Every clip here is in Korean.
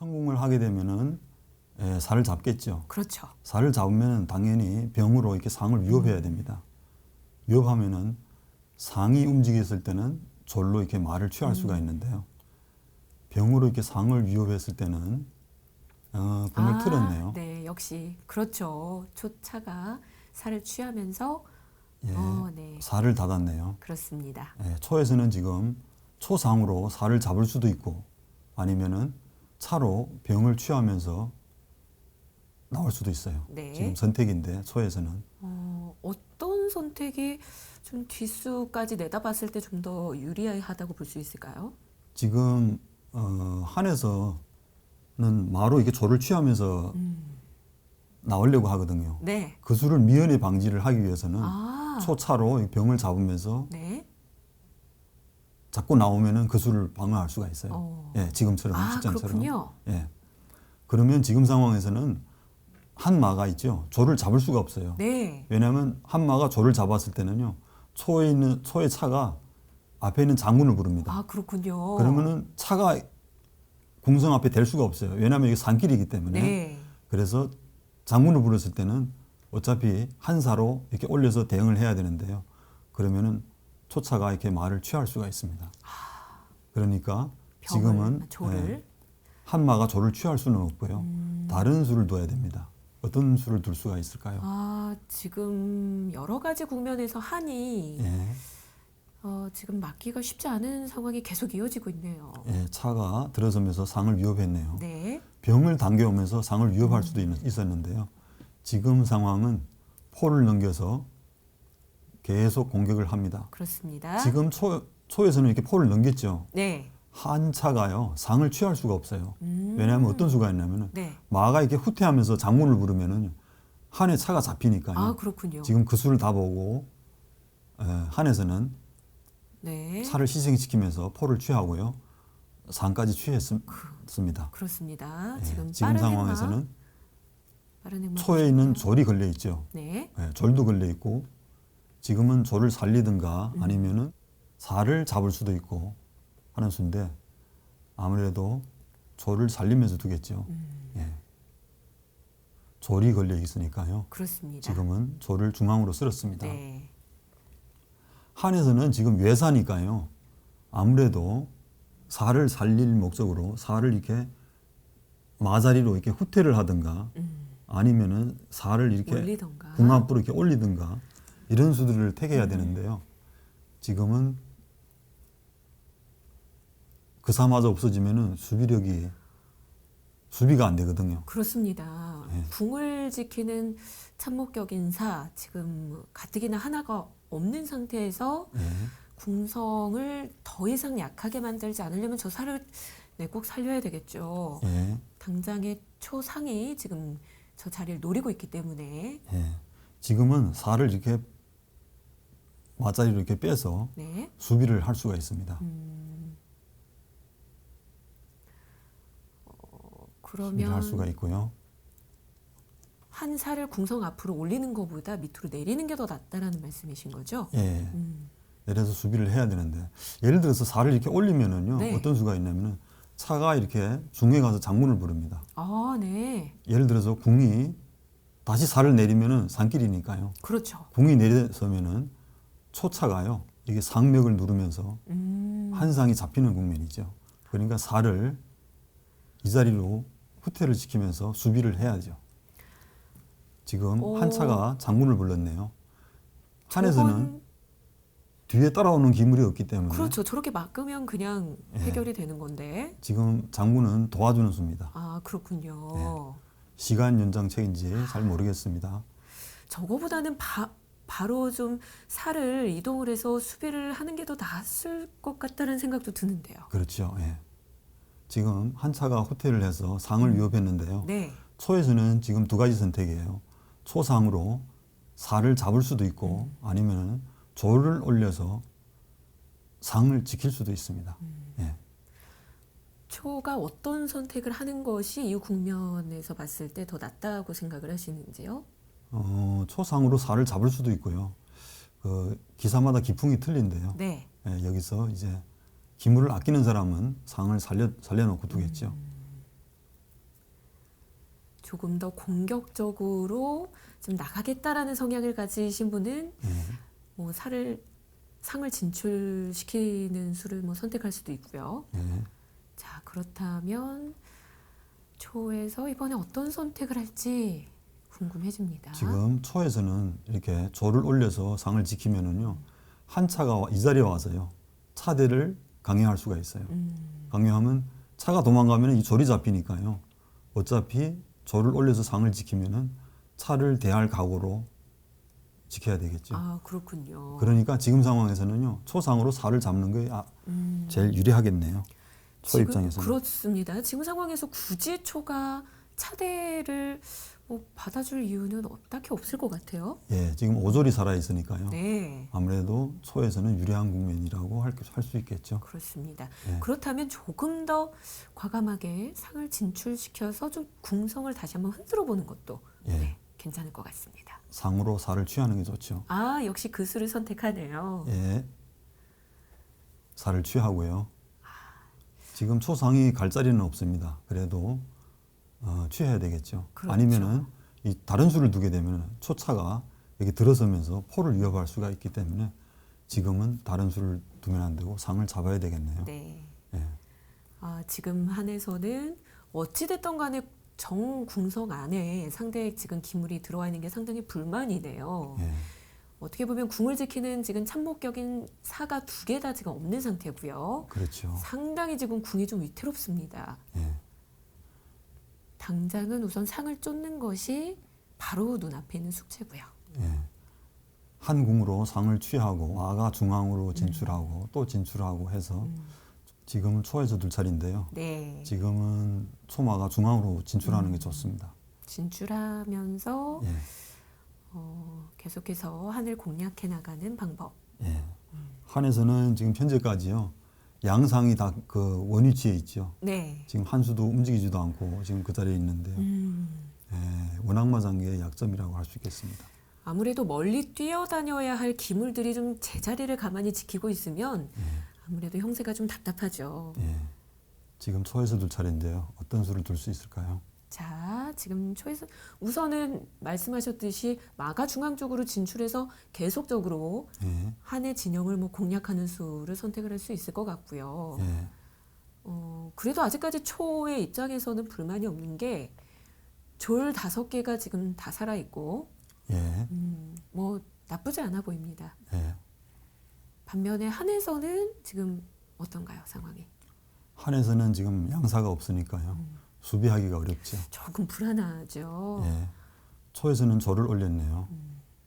성공을 하게 되면은 예, 살을 잡겠죠. 그렇죠. 살을 잡으면 당연히 병으로 이렇게 상을 위협해야 됩니다. 위협하면은 상이 움직였을 때는 졸로 이렇게 말을 취할 수가 있는데요. 병으로 이렇게 상을 위협했을 때는 어, 병을 틀었네요. 네, 역시 그렇죠. 초차가 살을 취하면서 예, 어, 네. 살을 닫았네요. 그렇습니다. 예, 초에서는 지금 초상으로 살을 잡을 수도 있고 아니면은 차로 병을 취하면서 나올 수도 있어요. 네. 지금 선택인데 초에서는 어, 어떤 선택이 좀 뒷수까지 내다봤을 때 좀 더 유리하다고 볼 수 있을까요? 지금 어, 한에서는 마로 이렇게 조를 취하면서 나오려고 하거든요. 네. 그 수를 미연에 방지를 하기 위해서는 아, 초차로 이 병을 잡으면서 네. 자꾸 나오면은 그 수를 방어할 수가 있어요. 어. 예, 지금처럼 아, 실전처럼. 그렇군요. 예. 그러면 지금 상황에서는 한 마가 있죠. 조를 잡을 수가 없어요. 네. 왜냐하면 한 마가 조를 잡았을 때는요. 초에 있는 초의 차가 앞에 있는 장군을 부릅니다. 아, 그렇군요. 그러면은 차가 궁성 앞에 댈 수가 없어요. 왜냐하면 이게 산길이기 때문에. 네. 그래서 장군을 부렸을 때는 어차피 한 사로 이렇게 올려서 대응을 해야 되는데요. 그러면은 초차가 이렇게 말을 취할 수가 있습니다. 그러니까 병을, 지금은 조를. 예, 한 마가 조를 취할 수는 없고요. 음. 다른 수를 둬야 됩니다. 어떤 수를 둘 수가 있을까요? 아, 지금 여러 가지 국면에서 한이 예, 어, 지금 막기가 쉽지 않은 상황이 계속 이어지고 있네요. 예, 차가 들어서면서 상을 위협했네요. 네. 병을 당겨오면서 상을 위협할 수도 있- 있었는데요. 지금 상황은 포를 넘겨서 계속 공격을 합니다. 그렇습니다. 지금 초, 초에서는 이렇게 포를 넘겼죠. 네. 한 차가요 상을 취할 수가 없어요. 음. 왜냐하면 어떤 수가 있냐면은 네. 마가 이렇게 후퇴하면서 장문을 부르면은 한에 차가 잡히니까요. 아, 그렇군요. 지금 그 수를 다 보고 에, 한에서는 네. 차를 희생시키면서 포를 취하고요 상까지 취했습니다. 그 렇습니다. 예, 지금 지금 상황에서는 초에 있는. 졸이 걸려 있죠. 네. 예, 졸도 걸려 있고 지금은 졸을 살리든가 음. 아니면은 살을 잡을 수도 있고 하는 수인데 아무래도 졸을 살리면서 두겠죠. 음. 예. 졸이 걸려 있으니까요. 그렇습니다. 지금은 졸을 중앙으로 쓸었습니다. 네. 한에서는 지금 외사니까요. 아무래도 살을 살릴 목적으로 살을 이렇게 마자리로 이렇게 후퇴를 하든가 음. 아니면은 살을 이렇게 올리던가. 궁합부로 이렇게 올리든가 이런 수들을 택해야 되는데요. 지금은 그 사마저 없어지면은 수비력이 수비가 안 되거든요. 그렇습니다. 예. 궁을 지키는 참목격 인 사 지금 가뜩이나 하나가 없는 상태에서 예. 궁성을 더 이상 약하게 만들지 않으려면 저 살을 네, 꼭 살려야 되겠죠. 예. 당장의 초상이 지금 저 자리를 노리고 있기 때문에 예. 지금은 살을 이렇게 마자리로 이렇게 빼서 네. 수비를 할 수가 있습니다. 음. 어, 수비를 할 수가 그러면 있고요. 한 살을 궁성 앞으로 올리는 것보다 밑으로 내리는 게 더 낫다라는 말씀이신 거죠? 예. 음. 내려서 수비를 해야 되는데 예를 들어서 살을 이렇게 올리면은요 네. 어떤 수가 있냐면은 차가 이렇게 중에 가서 장문을 부릅니다. 아, 네. 예를 들어서 궁이 다시 살을 내리면은 산길이니까요. 그렇죠. 궁이 내려서면은 초차가요 이게 상맥을 누르면서 음. 한 상이 잡히는 국면이죠. 그러니까 살을 이 자리로 후퇴를 시키면서 수비를 해야죠. 지금 오. 한 차가 장문을 불렀네요. 한에서는 저건- 뒤에 따라오는 기물이 없기 때문에 그렇죠. 저렇게 막으면 그냥 예. 해결이 되는 건데. 지금 장군은 도와주는 수입니다. 아, 그렇군요. 네. 시간 연장책인지 잘 모르겠습니다. 저거보다는 바, 바로 좀 살을 이동을 해서 수비를 하는 게더 낫을 것 같다는 생각도 드는데요. 그렇죠. 예. 지금 한 차가 후퇴를 해서 상을 위협했는데요. 네. 초에서는 지금 두 가지 선택이에요. 초상으로 살을 잡을 수도 있고 아니면 조를 올려서 상을 지킬 수도 있습니다. 예. 초가 어떤 선택을 하는 것이 이 국면에서 봤을 때 더 낫다고 생각을 하시는지요? 어, 초상으로 살을 잡을 수도 있고요. 그 기사마다 기풍이 틀린데요. 네. 예, 여기서 이제 기물을 아끼는 사람은 상을 살려 살려놓고 두겠죠. 조금 더 공격적으로 좀 나가겠다라는 성향을 가지신 분은 예. 뭐 살을 상을 진출시키는 수를 뭐 선택할 수도 있고요. 예. 자 그렇다면 초에서 이번에 어떤 선택을 할지 궁금해집니다. 지금 초에서는 이렇게 조를 올려서 상을 지키면은요 한 차가 와- 이 자리에 와서요 차대를 강요할 수가 있어요. 음, 강요하면 차가 도망가면 이 조리 잡히니까요. 어차피 조를 올려서 상을 지키면은 차를 대할 각오로 지켜야 되겠죠. 아 그렇군요. 그러니까 지금 상황에서는요 초상으로 살을 잡는 게 아, 음, 제일 유리하겠네요. 초 지금 입장에서는. 그렇습니다. 지금 상황에서 굳이 초가 차대를 뭐 받아줄 이유는 어- 딱히 없을 것 같아요. 예, 지금 오졸이 살아 있으니까요. 네. 아무래도 초에서는 유리한 국면이라고 할 수 있겠죠. 그렇습니다. 예. 그렇다면 조금 더 과감하게 상을 진출시켜서 좀 궁성을 다시 한번 흔들어 보는 것도 예. 네, 괜찮을 것 같습니다. 상으로 살을 취하는 게 좋죠. 아 역시 그 수를 선택하네요. 예. 살을 취하고요. 지금 초상이 갈 자리는 없습니다. 그래도 어, 취해야 되겠죠. 그렇죠. 아니면은 이 다른 수를 두게 되면 초차가 여기 들어서면서 포를 위협할 수가 있기 때문에 지금은 다른 수를 두면 안 되고 상을 잡아야 되겠네요. 네. 예. 아, 지금 한에서는 어찌됐던 간에 정궁성 안에 상대의 지금 기물이 들어와 있는 게 상당히 불만이네요. 예. 어떻게 보면 궁을 지키는 지금 참목격인 사가 두 개 다 지금 없는 상태고요. 그렇죠. 상당히 지금 궁이 좀 위태롭습니다. 예. 당장은 우선 상을 쫓는 것이 바로 눈앞에 있는 숙제고요. 예. 한 궁으로 상을 취하고 마가 중앙으로 진출하고 또 진출하고 해서 음. 지금은 초에서 둘 차례인데요. 네. 지금은 초마가 중앙으로 진출하는 게 좋습니다. 진출하면서 예. 어, 계속해서 한을 공략해 나가는 방법. 예. 한에서는 지금 현재까지요. 양상이 다 그 원위치에 있죠. 네. 지금 한 수도 움직이지도 않고 지금 그 자리에 있는데요. 음. 예, 원악마장기의 약점이라고 할 수 있겠습니다. 아무래도 멀리 뛰어다녀야 할 기물들이 좀 제자리를 가만히 지키고 있으면 예, 아무래도 형세가 좀 답답하죠. 예. 지금 초에서 둘 차례인데요. 어떤 수를 둘 수 있을까요? 자, 지금 초에서 우선은 말씀하셨듯이 마가 중앙 쪽으로 진출해서 계속적으로 예, 한의 진영을 뭐 공략하는 수를 선택을 할 수 있을 것 같고요. 예, 어, 그래도 아직까지 초의 입장에서는 불만이 없는 게 졸 다섯 개가 지금 다 살아 있고, 예, 음, 뭐 나쁘지 않아 보입니다. 예. 반면에 한에서는 지금 어떤가요 상황이? 한에서는 지금 양사가 없으니까요. 수비하기가 어렵죠. 조금 불안하죠. 예. 초에서는 조를 올렸네요.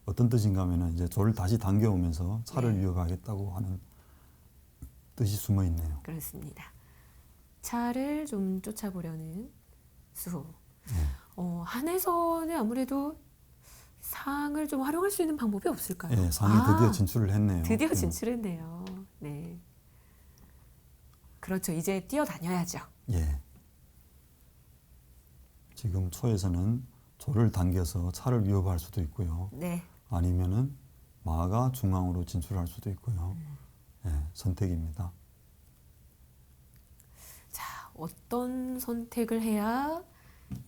어떤 뜻인가 하면은 이제 조를 다시 당겨오면서 차를 네. 위협하겠다고 하는 뜻이 숨어 있네요. 그렇습니다. 차를 좀 쫓아보려는 수. 예. 어, 한에서는 아무래도 상을 좀 활용할 수 있는 방법이 없을까요? 예, 상이 아, 드디어 진출을 했네요. 드디어 음. 진출했네요. 네. 그렇죠. 이제 뛰어다녀야죠. 예. 지금 초에서는 조를 당겨서 차를 위협할 수도 있고요. 네. 아니면은 마가 중앙으로 진출할 수도 있고요. 예, 선택입니다. 자, 어떤 선택을 해야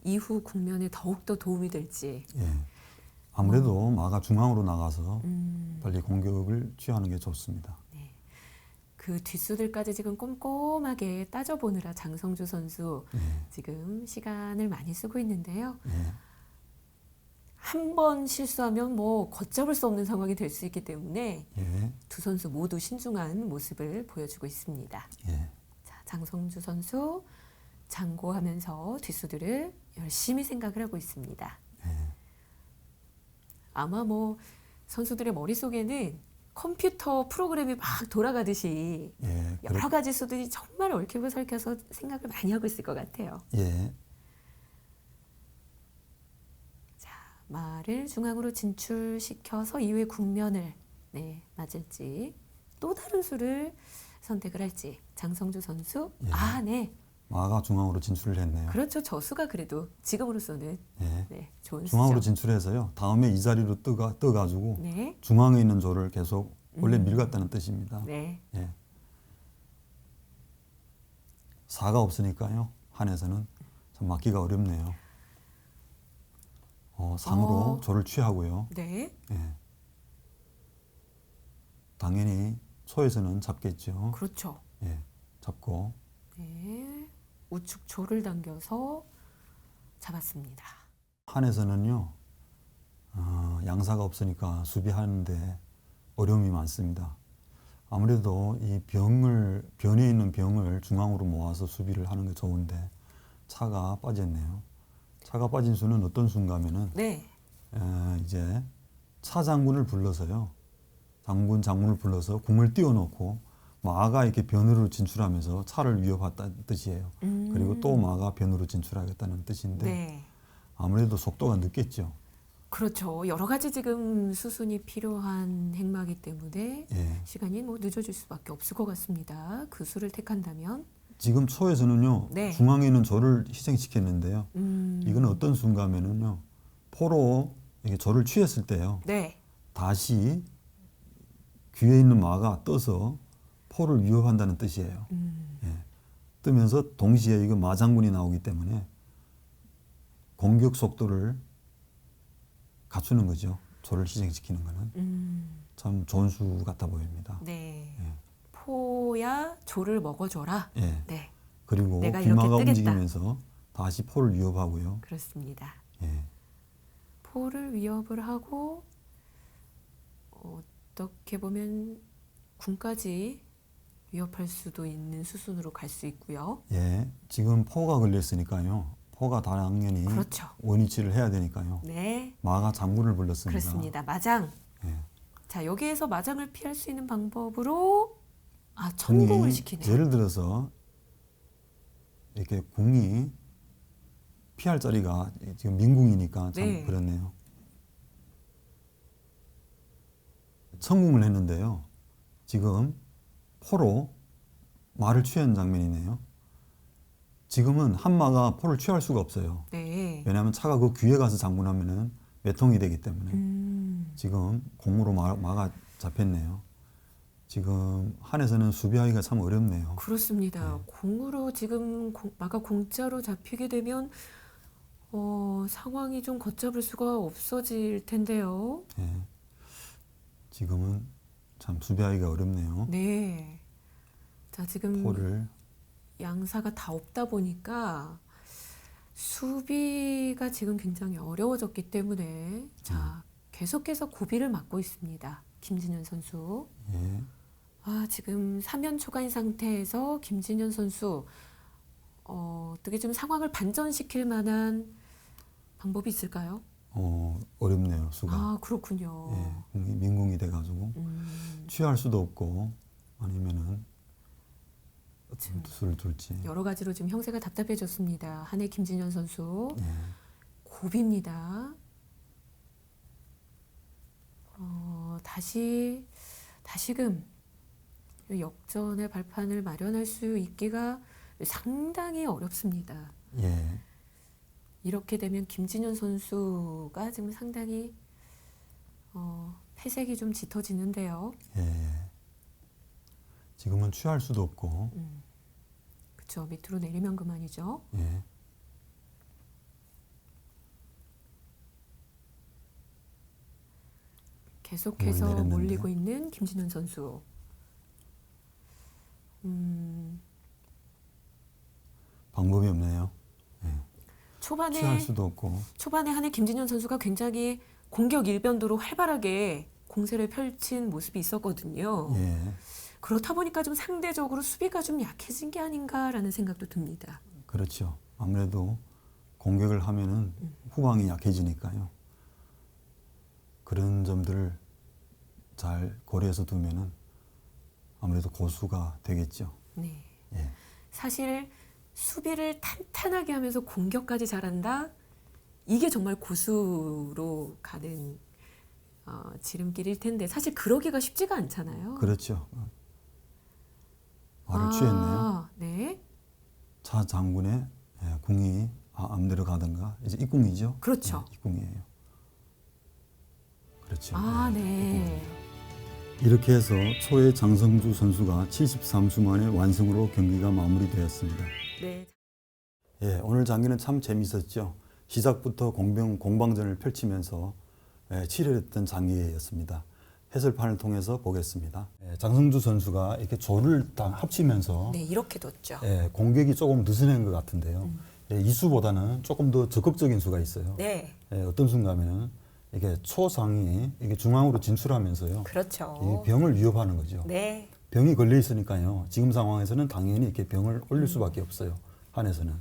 이후 국면에 더욱더 도움이 될지. 예. 아무래도 마가 중앙으로 나가서 음, 빨리 공격을 취하는 게 좋습니다. 그 뒷수들까지 지금 꼼꼼하게 따져보느라 장성주 선수 예, 지금 시간을 많이 쓰고 있는데요. 예, 한번 실수하면 뭐 걷잡을 수 없는 상황이 될 수 있기 때문에 예, 두 선수 모두 신중한 모습을 보여주고 있습니다. 예. 자, 장성주 선수 장고하면서 뒷수들을 열심히 생각을 하고 있습니다. 예. 아마 뭐 선수들의 머릿속에는 컴퓨터 프로그램이 막 돌아가듯이 예, 여러 그렇, 가지 수들이 정말 얽히고 설켜서 생각을 많이 하고 있을 것 같아요. 예, 자, 말을 중앙으로 진출시켜서 이후의 국면을 네, 맞을지 또 다른 수를 선택을 할지 장성주 선수 예. 아, 네. 마가 중앙으로 진출을 했네요. 그렇죠. 저 수가 그래도 지금으로서는 예. 네, 좋은 중앙으로 수죠. 진출해서요. 다음에 이 자리로 떠가 떠가지고 네. 중앙에 있는 조를 계속 원래 음. 밀갔다는 뜻입니다. 네. 예. 사가 없으니까요. 한에서는 참 막기가 어렵네요. 어, 상으로 어. 조를 취하고요. 네. 예. 당연히 초에서는 잡겠죠. 그렇죠. 예, 잡고 네. 우측 조를 당겨서 잡았습니다. 한에서는요 어, 양사가 없으니까 수비하는데 어려움이 많습니다. 아무래도 이 병을 변에 있는 병을 중앙으로 모아서 수비를 하는 게 좋은데 차가 빠졌네요. 차가 빠진 수는 어떤 순간에는 네. 에, 이제 차 장군을 불러서요. 장군 장군을 불러서 궁을 띄워놓고 마가 이렇게 변으로 진출하면서 차를 위협했다는 뜻이에요. 음. 그리고 또 마가 변으로 진출하겠다는 뜻인데 네. 아무래도 속도가 늦겠죠. 그렇죠. 여러 가지 지금 수순이 필요한 행마기 때문에 예. 시간이 뭐 늦어질 수밖에 없을 것 같습니다. 그 수를 택한다면. 지금 초에서는요 네. 중앙에 있는 조를 희생시켰는데요. 음. 이건 어떤 순간에는요 포로 이게 조를 취했을 때요 네. 다시 귀에 있는 마가 떠서 포를 위협한다는 뜻이에요. 음. 예. 뜨면서 동시에 이거 마장군이 나오기 때문에 공격 속도를 갖추는 거죠. 조를 희생시키는 거는 음. 참 좋은 수 같아 보입니다. 네. 예. 포야 조를 먹어줘라. 예. 네. 그리고 귀마가. 움직이면서 다시 포를 위협하고요. 그렇습니다. 예. 포를 위협을 하고 어떻게 보면 군까지 위협할 수도 있는 수순으로 갈 수 있고요. 예. 지금 포가 걸렸으니까요. 포가 당연히 그렇죠. 원위치를 해야 되니까요. 네. 마가 장군을 불렀습니다. 그렇습니다. 마장. 예. 자, 여기에서 마장을 피할 수 있는 방법으로 아, 천공을 시키네요. 예를 들어서 이렇게 궁이 피할 자리가 지금 민궁이니까 참 네. 그렇네요. 천궁을 했는데요. 지금 포로 말을 취한 장면이네요. 지금은 한마가 포를 취할 수가 없어요. 네. 왜냐하면 차가 그 귀에 가서 장군하면은 외통이 되기 때문에 음. 지금 공으로 마, 마가 잡혔네요. 지금 한에서는 수비하기가 참 어렵네요. 그렇습니다. 네. 공으로 지금 공- 마가 공짜로 잡히게 되면 어, 상황이 좀 걷잡을 수가 없어질 텐데요. 예. 지금은 참 수비하기가 어렵네요. 네. 자, 지금 포를 양사가 다 없다 보니까 수비가 지금 굉장히 어려워졌기 때문에 자, 계속해서 고비를 맞고 있습니다. 김진현 선수. 예. 아, 지금 3연 초과인 상태에서 김진현 선수 어, 어떻게 좀 상황을 반전시킬 만한 방법이 있을까요? 어, 어렵네요. 수가. 아, 그렇군요. 예. 민궁이 돼가지고 음, 취할 수도 없고 아니면은 참. 어떤 수를 둘지. 여러 가지로 지금 형세가 답답해졌습니다. 한해 김진현 선수 예. 고비입니다. 어, 다시 다시금 역전의 발판을 마련할 수 있기가 상당히 어렵습니다. 예. 이렇게 되면 김진현 선수가 지금 상당히 어, 패색이 좀 짙어지는데요. 예. 지금은 취할 수도 없고 그렇죠. 밑으로 내리면 그만이죠. 예. 계속해서. 몰리고 있는 김진현 선수. 음, 방법이 없네요. 초반에 취할 수도 없고 초반에 한해 김진현 선수가 굉장히 공격 일변도로 활발하게 공세를 펼친 모습이 있었거든요. 예. 그렇다 보니까 좀 상대적으로 수비가 좀 약해진 게 아닌가라는 생각도 듭니다. 그렇죠. 아무래도 공격을 하면은 후방이 약해지니까요. 그런 점들을 잘 고려해서 두면은 아무래도 고수가 되겠죠. 네. 예. 사실 수비를 탄탄하게 하면서 공격까지 잘한다. 이게 정말 고수로 가는 어, 지름길일 텐데 사실 그러기가 쉽지가 않잖아요. 그렇죠. 말을 취했네요. 아, 네. 차 장군의 예, 궁이 아, 암대로 가든가 이제 입궁이죠. 그렇죠. 예, 입궁이에요. 그렇죠. 아, 예, 네. 입궁. 이렇게 해서 초의 장성주 선수가 73수 만에 완승으로 경기가 마무리되었습니다. 네. 예, 오늘 장기는 참 재밌었죠. 시작부터 공병 공방전을 펼치면서 예, 치열했던 장기였습니다. 해설판을 통해서 보겠습니다. 예, 장성주 선수가 이렇게 조를 다 합치면서 네, 이렇게 뒀죠. 예, 공격이 조금 느슨한 것 같은데요. 예, 이수보다는 조금 더 적극적인 수가 있어요. 네, 예, 어떤 순간에는 이게 초상이 이게 중앙으로 진출하면서요. 그렇죠. 이 병을 위협하는 거죠. 네, 병이 걸려 있으니까요. 지금 상황에서는 당연히 이렇게 병을 올릴 수밖에 없어요. 한에서는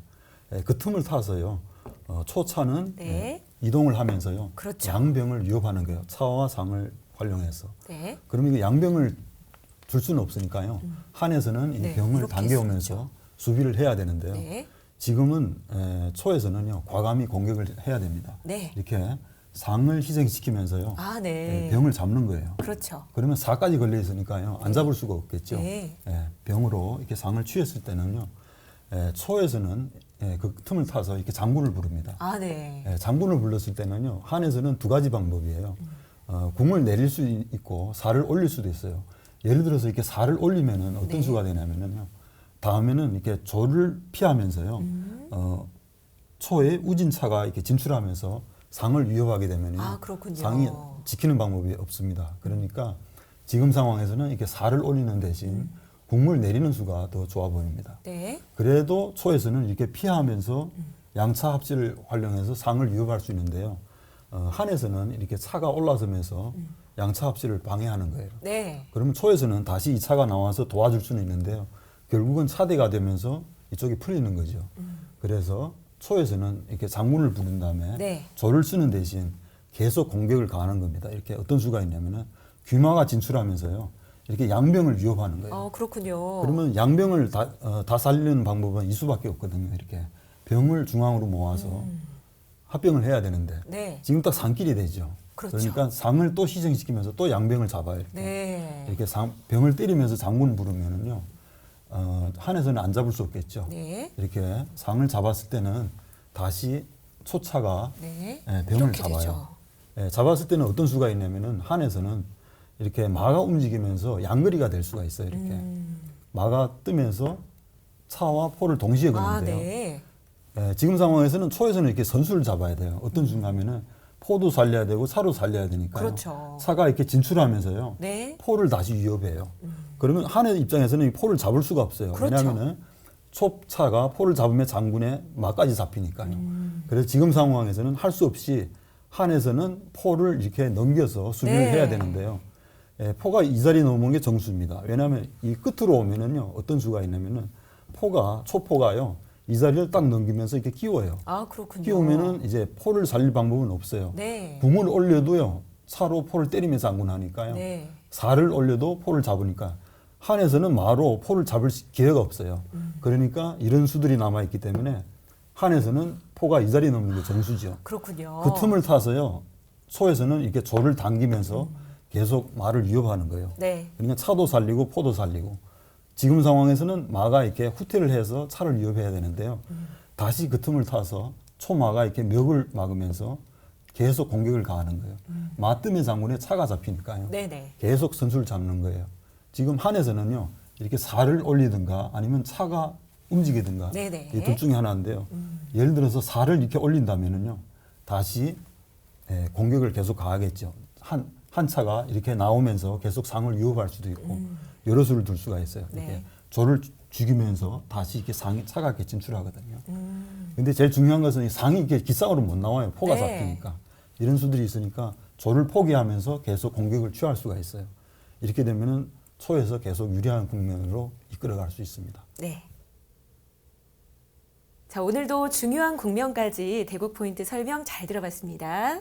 예, 그 틈을 타서요. 어, 초차는 네. 예, 이동을 하면서요. 그렇죠. 양병을 위협하는 거예요. 차와 상을 활용해서. 네, 그럼 이게 양병을 줄 수는 없으니까요. 한에서는 이 네, 병을 당겨오면서 수비를 해야 되는데요. 네, 지금은 에, 초에서는요 과감히 공격을 해야 됩니다. 네. 이렇게 상을 희생시키면서요 아, 에, 네. 병을 잡는 거예요. 그렇죠. 그러면 사까지 걸려 있으니까요 안 잡을 수가 없겠죠. 네. 예, 병으로 이렇게 상을 취했을 때는요 에, 초에서는 예, 그 틈을 타서 이렇게 장군을 부릅니다. 아, 네. 예, 장군을 불렀을 때는요 한에서는 두 가지 방법이에요. 어, 궁을 내릴 수 있- 있고 살을 올릴 수도 있어요. 예를 들어서 이렇게 살을 올리면은 어떤 네. 수가 되냐면은요. 다음에는 이렇게 조를 피하면서요. 음. 어, 초에 우진차가 이렇게 진출하면서 상을 위협하게 되면요. 아, 그렇군요. 상이 지키는 방법이 없습니다. 그러니까 지금 상황에서는 이렇게 살을 올리는 대신 음. 국물 내리는 수가 더 좋아 보입니다. 네, 그래도 초에서는 이렇게 피하면서 양차 합질을 활용해서 상을 위협할 수 있는데요. 어, 한에서는 이렇게 차가 올라서면서 양차 합질을 방해하는 거예요. 네. 그러면 초에서는 다시 이 차가 나와서 도와줄 수는 있는데요. 결국은 차대가 되면서 이쪽이 풀리는 거죠. 그래서 초에서는 이렇게 장군을 부른 다음에 네. 조를 쓰는 대신 계속 공격을 가하는 겁니다. 이렇게 어떤 수가 있냐면은 귀마가 진출하면서요. 이렇게 양병을 위협하는 거예요. 어, 그렇군요. 그러면 양병을 다, 어, 다 살리는 방법은 이 수밖에 없거든요. 이렇게 병을 중앙으로 모아서 합병을 해야 되는데 네. 지금 딱 상길이 되죠. 그렇죠. 러니까 상을 또 희생시키면서 또 양병을 잡아요. 이렇게, 네. 이렇게 상, 병을 때리면서 장군을 부르면은요. 어, 한에서는 안 잡을 수 없겠죠. 네. 이렇게 상을 잡았을 때는 다시 초차가 네. 예, 병을 이렇게 잡아요. 되죠. 예, 잡았을 때는 어떤 수가 있냐면은 한에서는 이렇게 마가 움직이면서 양거리가 될 수가 있어요. 이렇게 음. 마가 뜨면서 차와 포를 동시에 아, 거는데요. 네. 예, 지금 상황에서는 초에서는 이렇게 선수를 잡아야 돼요. 어떤 순간에는 포도 살려야 되고 차로 살려야 되니까요. 그렇죠. 차가 이렇게 진출하면서요. 네. 포를 다시 위협해요. 그러면 한의 입장에서는 이 포를 잡을 수가 없어요. 그렇죠. 왜냐하면은 촉차가 포를 잡으면 장군의 마까지 잡히니까요. 음. 그래서 지금 상황에서는 할 수 없이 한에서는 포를 이렇게 넘겨서 수비를 네. 해야 되는데요. 예, 포가 이 자리 넘는 게 정수입니다. 왜냐하면 이 끝으로 오면은요 어떤 수가 있냐면은 포가 초포가요 이 자리를 딱 넘기면서 이렇게 끼워요. 아, 그렇군요. 끼우면은 이제 포를 살릴 방법은 없어요. 네. 궁을 올려도요 차로 포를 때리면서 장군하니까요. 네. 살을 올려도 포를 잡으니까 한에서는 마로 포를 잡을 시- 기회가 없어요. 음. 그러니까 이런 수들이 남아 있기 때문에 한에서는 포가 이 자리 넘는 게 정수죠. 그렇군요. 그 틈을 타서요. 소에서는 이렇게 조를 당기면서 계속 마를 위협하는 거예요. 네. 그러니까 차도 살리고 포도 살리고 지금 상황에서는 마가 이렇게 후퇴를 해서 차를 위협해야 되는데요. 다시 그 틈을 타서 초마가 이렇게 멱을 막으면서 계속 공격을 가하는 거예요. 마 뜸의 장군에 차가 잡히니까요. 네네. 계속 선수를 잡는 거예요. 지금 한에서는요 이렇게 살을 올리든가 아니면 차가 움직이든가 네네. 이둘 중에 하나인데요. 예를 들어서 살을 이렇게 올린다면은요 다시 예, 공격을 계속 가하겠죠. 한, 한 차가 이렇게 나오면서 계속 상을 위협할 수도 있고 여러 수를 둘 수가 있어요. 이렇게 네. 조를 주- 죽이면서 다시 이렇게 상이 이렇게 진출하거든요. 음. 근데 제일 중요한 것은 이 상이 이렇게 기상으로 못 나와요. 포가 네. 잡히니까. 이런 수들이 있으니까 조를 포기하면서 계속 공격을 취할 수가 있어요. 이렇게 되면은 초에서 계속 유리한 국면으로 이끌어갈 수 있습니다. 네. 자, 오늘도 중요한 국면까지 대국 포인트 설명 잘 들어봤습니다.